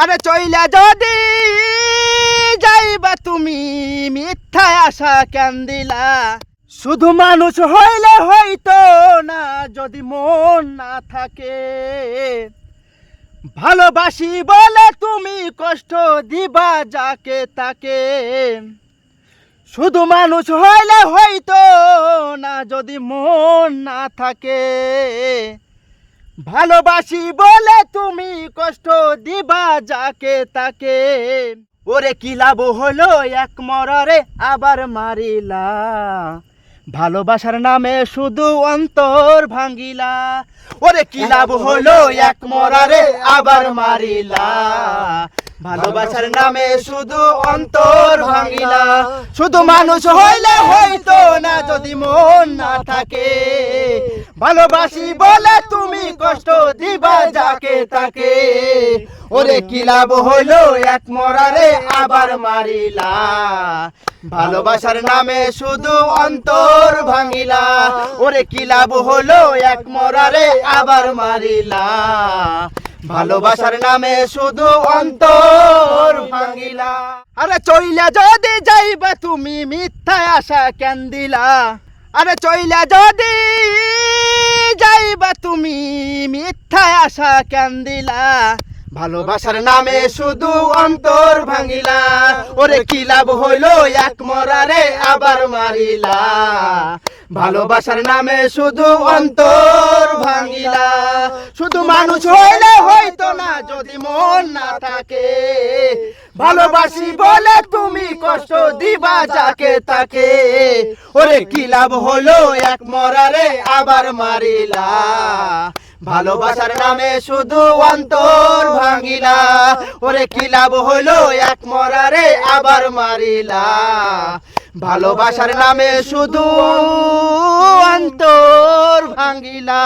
আরে চইলা যদি যাইবা তুমি মিথ্যা আশা কেন দিলা শুধু মানুষ হইলে হইতো না, যদি মন না থাকে। ভালোবাসি বলে তুমি কষ্ট দিবা যাকে তাকে। শুধু মানুষ হইলে হইতো না, যদি মন না থাকে। ভালোবাসি বলে তুমি কষ্ট দিবা যাকে তাকে। ওরে কি লাভ হলো এক মরারে আবার মারিলা? ভালোবাসার নামে শুধু অন্তর ভাঙ্গিলা। ওরে কি লাভ হলো এক মরারে আবার মারিলা। ভালোবাসার নামে শুধু অন্তর ভাঙ্গিলা। শুধু মানুষ হইলে হইতো না যদি মন না থাকে। ভালোবাসি বলে তুমি কষ্ট দিবা যাকে তাকে। ওরে কি লাভ হইল এক মরারে আবার মারিলা। ভালোবাসার নামে শুধু অন্তর ভাঙিলা। ওরে কি লাভ হলো এক মরারে আবার মারিলা। ভালোবাসার নামে শুধু অন্তর ভাঙিলা। আরে চইলা যদি যাইবা তুমি মিথ্যা আশা কেন দিলা? আরে চইলা যদি যাইবা তুমি মিথ্যায় আশা কেন দিলা ভালোবাসার নামে শুধু অন্তর ভাঙিলা। ওরে কি লাভ হইল, এক মরারে আবার মারিলা। ভালোবাসার নামে শুধু অন্তর ভাঙিলা। শুধু মানুষ না যদি মন না থাকে, ভালোবাসি বলে তুমি কষ্ট দিবা যাকে তাকে। ওরে, কি লাভ হলো এক মরারে আবার মারিলা? ভালোবাসার নামে শুধু অন্তর ভাঙিলা। ওরে, কি লাভ হলো এক মরারে আবার মারিলা? ভালোবাসার নামে শুধু অন্তর ভাঙিলা।